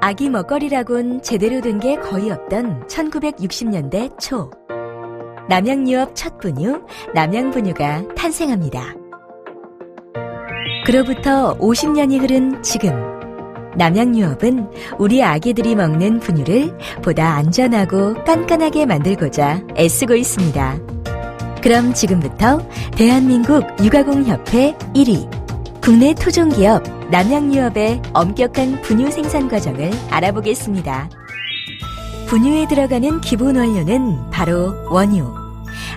아기 먹거리라곤 제대로 된 게 거의 없던 1960년대 초. 남양유업 첫 분유, 남양분유가 탄생합니다. 그로부터 50년이 흐른 지금, 남양유업은 우리 아기들이 먹는 분유를 보다 안전하고 깐깐하게 만들고자 애쓰고 있습니다. 그럼 지금부터 대한민국 육아공협회 1위, 국내 토종기업 남양유업의 엄격한 분유 생산 과정을 알아보겠습니다. 분유에 들어가는 기본 원료는 바로 원유.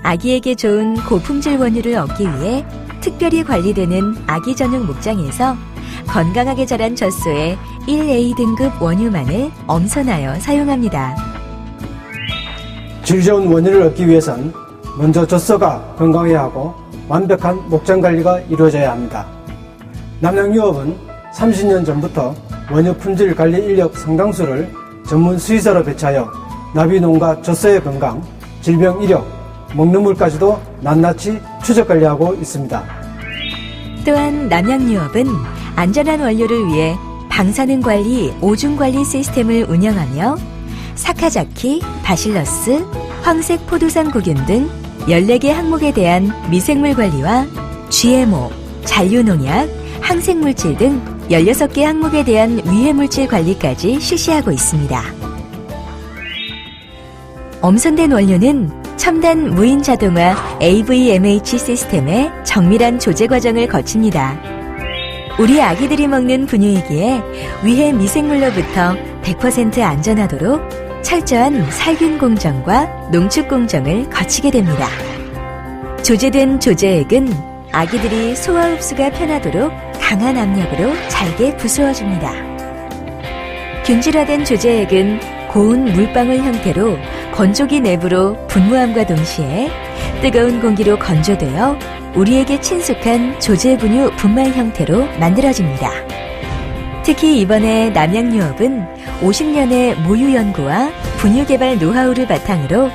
아기에게 좋은 고품질 원유를 얻기 위해 특별히 관리되는 아기 전용 목장에서 건강하게 자란 젖소에 1A 등급 원유만을 엄선하여 사용합니다. 질 좋은 원유를 얻기 위해선 먼저 젖소가 건강해야 하고 완벽한 목장 관리가 이루어져야 합니다. 남양유업은 30년 전부터 원유 품질 관리 인력 상당수를 전문 수의사로 배치하여 나비농가 젖소의 건강, 질병 이력, 먹는 물까지도 낱낱이 추적 관리하고 있습니다. 또한 남양유업은 안전한 원료를 위해 방사능 관리, 오중 관리 시스템을 운영하며 사카자키, 바실러스, 황색 포도산 구균 등 14개 항목에 대한 미생물 관리와 GMO, 잔류농약, 항생물질 등 16개 항목에 대한 위해물질 관리까지 실시하고 있습니다. 엄선된 원료는 첨단 무인 자동화 AVMH 시스템의 정밀한 조제 과정을 거칩니다. 우리 아기들이 먹는 분유이기에 위해 미생물로부터 100% 안전하도록 철저한 살균 공정과 농축 공정을 거치게 됩니다. 조제된 조제액은 아기들이 소화 흡수가 편하도록 강한 압력으로 잘게 부수어 줍니다. 균질화된 조제액은 고운 물방울 형태로 건조기 내부로 분무함과 동시에 뜨거운 공기로 건조되어 우리에게 친숙한 조제분유 분말 형태로 만들어집니다. 특히 이번에 남양유업은 50년의 모유 연구와 분유 개발 노하우를 바탕으로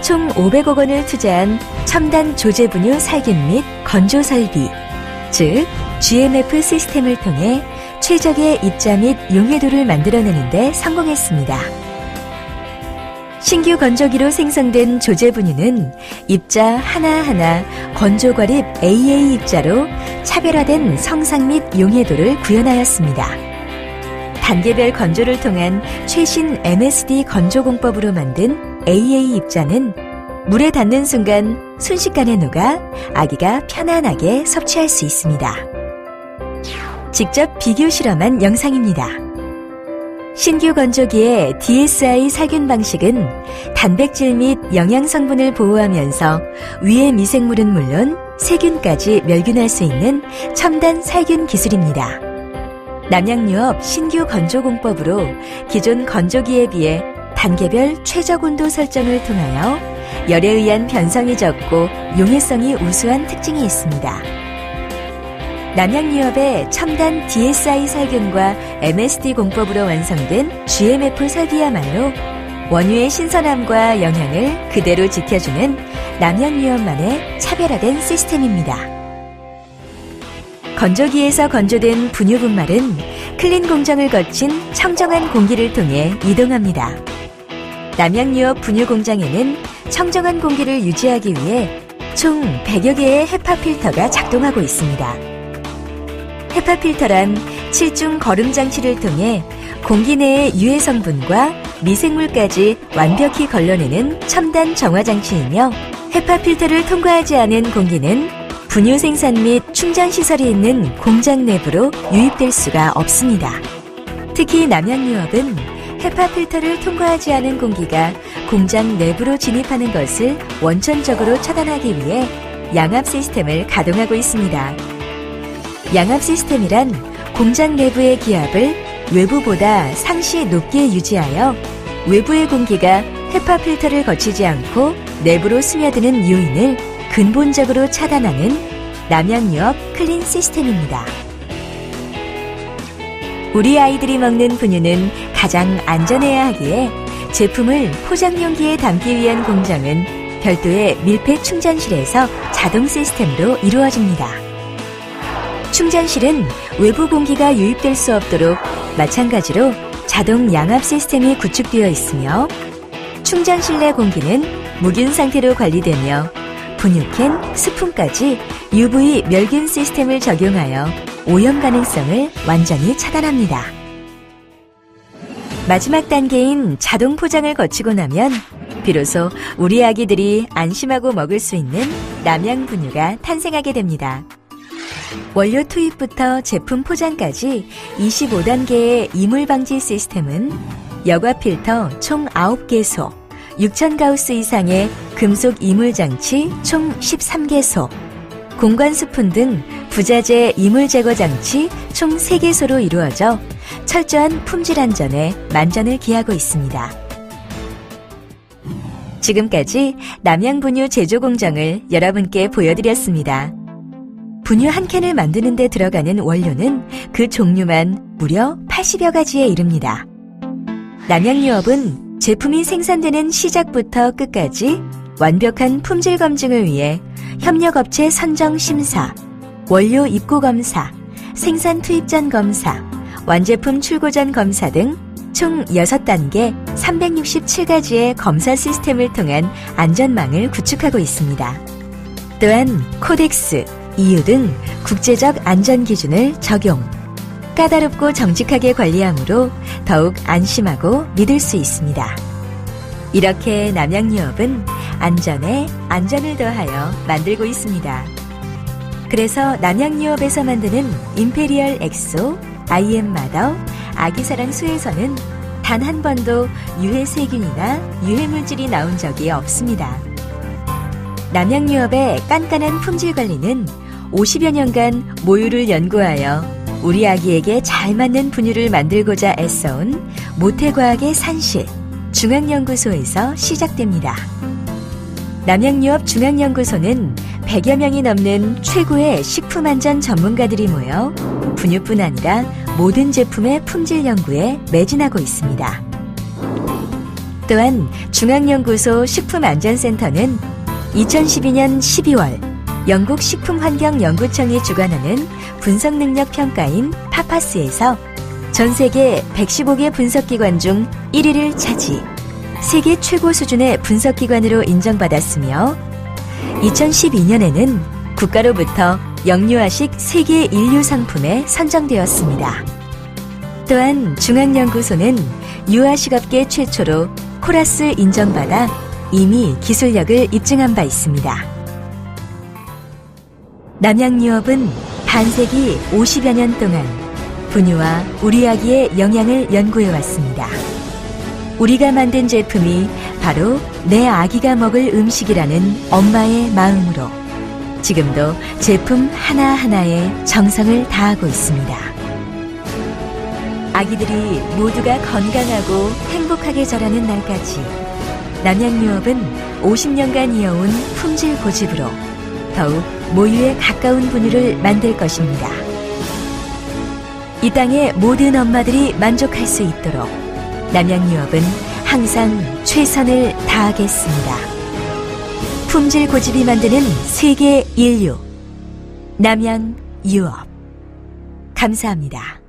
총 500억 원을 투자한 첨단 조제 분유 살균 및 건조 설비, 즉 GMF 시스템을 통해 최적의 입자 및 용해도를 만들어내는데 성공했습니다. 신규 건조기로 생성된 조제 분유는 입자 하나하나 건조과립 AA 입자로 차별화된 성상 및 용해도를 구현하였습니다. 단계별 건조를 통한 최신 MSD 건조 공법으로 만든 AA 입자는 물에 닿는 순간 순식간에 녹아 아기가 편안하게 섭취할 수 있습니다. 직접 비교 실험한 영상입니다. 신규 건조기의 DSI 살균 방식은 단백질 및 영양 성분을 보호하면서 위의 미생물은 물론 세균까지 멸균할 수 있는 첨단 살균 기술입니다. 남양유업 신규 건조 공법으로 기존 건조기에 비해 단계별 최적 온도 설정을 통하여 열에 의한 변성이 적고 용해성이 우수한 특징이 있습니다. 남양유업의 첨단 DSI 살균과 MSD 공법으로 완성된 GMF 설비야말로 원유의 신선함과 영양을 그대로 지켜주는 남양유업만의 차별화된 시스템입니다. 건조기에서 건조된 분유 분말은 클린 공정을 거친 청정한 공기를 통해 이동합니다. 남양유업 분유 공장에는 청정한 공기를 유지하기 위해 총 100여 개의 헤파 필터가 작동하고 있습니다. 헤파 필터란 7중 거름 장치를 통해 공기 내의 유해 성분과 미생물까지 완벽히 걸러내는 첨단 정화 장치이며 헤파 필터를 통과하지 않은 공기는 분유 생산 및 충전 시설이 있는 공장 내부로 유입될 수가 없습니다. 특히 남양유업은 헤파 필터를 통과하지 않은 공기가 공장 내부로 진입하는 것을 원천적으로 차단하기 위해 양압 시스템을 가동하고 있습니다. 양압 시스템이란 공장 내부의 기압을 외부보다 상시 높게 유지하여 외부의 공기가 헤파 필터를 거치지 않고 내부로 스며드는 요인을 근본적으로 차단하는 남양유업 클린 시스템입니다. 우리 아이들이 먹는 분유는 가장 안전해야 하기에 제품을 포장 용기에 담기 위한 공정은 별도의 밀폐 충전실에서 자동 시스템으로 이루어집니다. 충전실은 외부 공기가 유입될 수 없도록 마찬가지로 자동 양압 시스템이 구축되어 있으며 충전실 내 공기는 무균 상태로 관리되며 분유캔, 스푼까지 UV 멸균 시스템을 적용하여 오염 가능성을 완전히 차단합니다. 마지막 단계인 자동 포장을 거치고 나면 비로소 우리 아기들이 안심하고 먹을 수 있는 남양 분유가 탄생하게 됩니다. 원료 투입부터 제품 포장까지 25단계의 이물 방지 시스템은 여과 필터 총 9개소, 6,000가우스 이상의 금속 이물 장치 총 13개소, 공관 스푼 등 부자재 이물 제거 장치 총 3개소로 이루어져 철저한 품질 안전에 만전을 기하고 있습니다. 지금까지 남양분유 제조 공정을 여러분께 보여드렸습니다. 분유 한 캔을 만드는 데 들어가는 원료는 그 종류만 무려 80여 가지에 이릅니다. 남양유업은 제품이 생산되는 시작부터 끝까지 완벽한 품질 검증을 위해 협력업체 선정 심사, 원료 입고 검사, 생산 투입 전 검사, 완제품 출고 전 검사 등 총 6단계 367가지의 검사 시스템을 통한 안전망을 구축하고 있습니다. 또한 코덱스, EU 등 국제적 안전 기준을 적용. 까다롭고 정직하게 관리하므로 더욱 안심하고 믿을 수 있습니다. 이렇게 남양유업은 안전에 안전을 더하여 만들고 있습니다. 그래서 남양유업에서 만드는 임페리얼 엑소, IM 마더, 아기사랑 수에서는 단 한 번도 유해 세균이나 유해 물질이 나온 적이 없습니다. 남양유업의 깐깐한 품질 관리는 50여 년간 모유를 연구하여 우리 아기에게 잘 맞는 분유를 만들고자 애써온 모태과학의 산실 중앙연구소에서 시작됩니다. 남양유업 중앙연구소는 100여 명이 넘는 최고의 식품 안전 전문가들이 모여 분유뿐 아니라 모든 제품의 품질 연구에 매진하고 있습니다. 또한 중앙연구소 식품안전센터는 2012년 12월 영국 식품환경연구청이 주관하는 분석 능력 평가인 파파스에서 전 세계 115개 분석기관 중 1위를 차지, 세계 최고 수준의 분석기관으로 인정받았으며 2012년에는 국가로부터 영유아식 세계 인류 상품에 선정되었습니다. 또한 중앙연구소는 유아식업계 최초로 코라스 인정받아 이미 기술력을 입증한 바 있습니다. 남양유업은 반세기 50여 년 동안 분유와 우리 아기의 영양을 연구해 왔습니다. 우리가 만든 제품이 바로 내 아기가 먹을 음식이라는 엄마의 마음으로 지금도 제품 하나하나에 정성을 다하고 있습니다. 아기들이 모두가 건강하고 행복하게 자라는 날까지 남양유업은 50년간 이어온 품질 고집으로 더욱 모유에 가까운 분유를 만들 것입니다. 이 땅의 모든 엄마들이 만족할 수 있도록 남양유업은 항상 최선을 다하겠습니다. 품질 고집이 만드는 세계 인류 남양유업 감사합니다.